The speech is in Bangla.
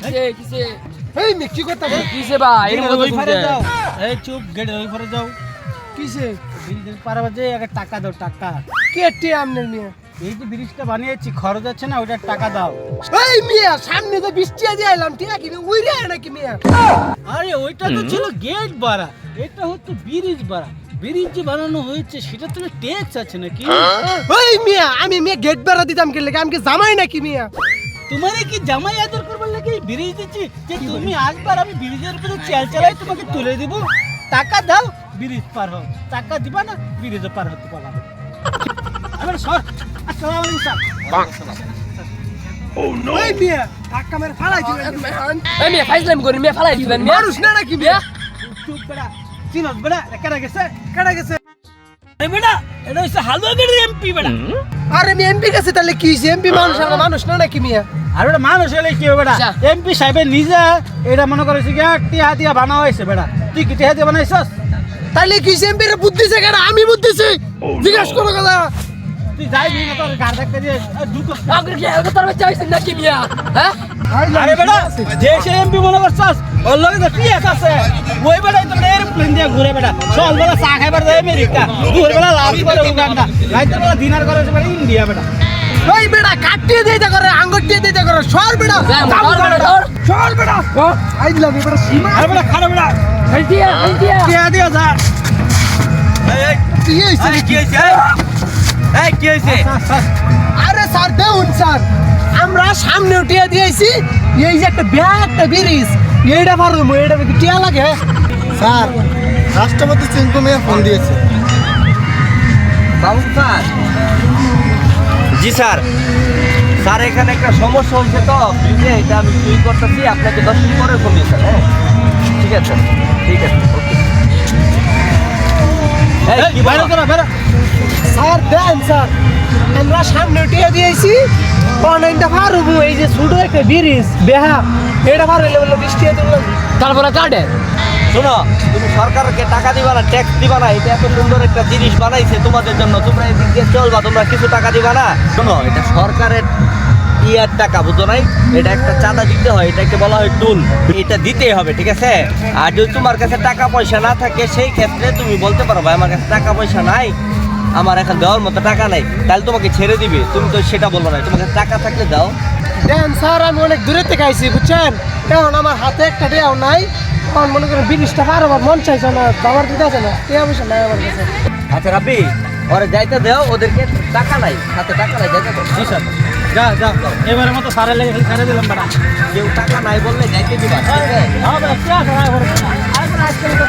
কিসে কিসে? এই মে কি করতে কিসে বা এর মতো পারে শুনতে যাও। এই চুপ গেটের ওই পারে যাও। কিসে? ব্রিজের পারে যে আগে টাকা দাও টাকা। কেটে আমনের নিয়ে এই যে ব্রিজটা বানিয়েছি খরচ আছে না ওইটার টাকা দাও। এই মিয়া সামনে তো বৃষ্টি দিয়ে এলাম ঠিক আছে? উইরে নাকি মিয়া? আরে ওইটা তো ছিল গেট বাড়া এটা হচ্ছে ব্রিজ বাড়া ব্রিজ যে বানানো হয়েছে সেটা তো ট্যাক্স আছে নাকি? ওই মিয়া আমি মিয়া গেট বেড়া দিতাম কে লেগে? আমি কি জামাই নাকি মিয়া? তোমার কি জামাই আদর করবার লাগে ব্রিজ দিচ্ছি? যে তুমি আসবার আমি ব্রিজের উপরে চেল চালাই তোমাকে তুলে দিব। টাকা দাও ব্রিজ পার হও। টাকা দিবা না ব্রিজে পার হতে পারবা না। সর। আসসালামু আলাইকুম স্যার। ওই মিয়া ধাক্কা মেরে ফালাই দিবেন এই মেয়ে ফাইজলাম করি মেয়ে ফালাই দিবেন মেয়ে। মানুষ না নাকি মিয়া? চুপ বেড়া। চিনস বেড়া কেডা গেছে? কেডা গেছে? এই বেড়া এটা হচ্ছে হালুয়াগের এমপি বেড়া। আরে আমি এমপি গেছে তাহলে কি হইছে? এমপি মানুষ আমরা মানুষ না নাকি মিয়া? আর ওটা মানুষ হলে কি হবে বেড়া। এমপি সাহেবের নিজে এটা মনে করেছে কি টিহা দিয়া বানা হয়েছে বেড়া। তুই কি টিহা দিয়ে বানাইছস? তাহলে কি হইছে? এমপি রে বুদ্ধিছে কেডা? আমি বুদ্ধিছি জিজ্ঞাসা করো কথা। তুই যাই না তোর দিয়ে আগে কি তোর নাকি মিয়া? হ্যাঁ? আরে যে সে এমপি মনে করছস ওর লগে তো আছে। ওই ঘুরে বেটা সকাল বেলা চা খাইবার যায় আমেরিকা। দুপুর বেলা লাঞ্চ করে উগান্ডা। রাতের বেলা ডিনার করে বেটা ইন্ডিয়া বেটা ওই বেড়া কাটিয়ে দিতে করে আঙ্গুর দিয়ে দিতে করে সর বেড়া সর বেড়া, বেড়া আই দিলাম এবারে সীমা। আরে বেটা খারাপ বেটা এই দিয়া এই দিয়া টিয়া দিয়া যা কি হইছে? কি হয়েছে এই কি হয়েছে আরে স্যার দেউন স্যার। আমরা সামনে উঠিয়ে দিয়েছি। এই যে একটা ব্যাগ একটা ব্রিজ। এইটা পারব এইটা কি টিয়া লাগে স্যার রাষ্ট্রপতি চিঙ্কু মিয়া ফোন দিয়েছে। বাবু স্যার। জি স্যার। স্যার এখানে একটা সমস্যা হয়েছে তো। বুঝলে এটা আমি চুরি করতেছি আপনাকে দশ মিনিট পরে ফোন দিয়ে স্যার হ্যাঁ? ঠিক আছে ঠিক আছে ওকে। স্যার দেন স্যার। আমরা সামনে উঠিয়ে দিয়েছি। পারব এই যে ছোট একটা ব্রিজ বেহা এটা পারলে বলে বৃষ্টি তুললাম তারপরে কাটে। শোনো, তুমি সরকারকে টাকা দিবা না ট্যাক্স দিবা না, এটা এত সুন্দর একটা জিনিস বানাইছে তোমাদের জন্য। তোমরা এদিক দিয়ে চলবা, তোমরা কিছু টাকা দিবা না। শোনো, এটা সরকারের ইয়ার টাকা, বুঝো নাই? এটা একটা চাঁদা দিতে হয়, এটাকে বলা হয় টুল। এটা দিতেই হবে, ঠিক আছে? আর যদি তোমার কাছে টাকা পয়সা না থাকে, সেই ক্ষেত্রে তুমি বলতে পারো, ভাই, আমার কাছে টাকা পয়সা নাই, আমার এখন দেওয়ার মতো টাকা নাই, তাহলে তোমাকে ছেড়ে দিবে। তুমি তো সেটা বলব না, তোমার টাকা থাকলে দাও। দেন স্যার, আমি অনেক দূরে থেকে আইছি, বুঝছেন? এখন আমার হাতে একটা টেয়াও নাই এখন মনে করেন ব্রিজটা পার আমার মন চাইছে না বাবার দিতে আছে না টেয়া পয়সা নাই আমার কাছে। আচ্ছা রাব্বি ওরা যাইতে দেও ওদেরকে টাকা নাই হাতে টাকা নাই যাইতে দাও। জি স্যার। যা যা এবারে মতো সারে লেগে সারে দিলাম বেটা। কেউ টাকা নাই বললে যাইতে দিবা ঠিক আছে? হ্যাঁ বেটা কি আছে? আর আজকে তো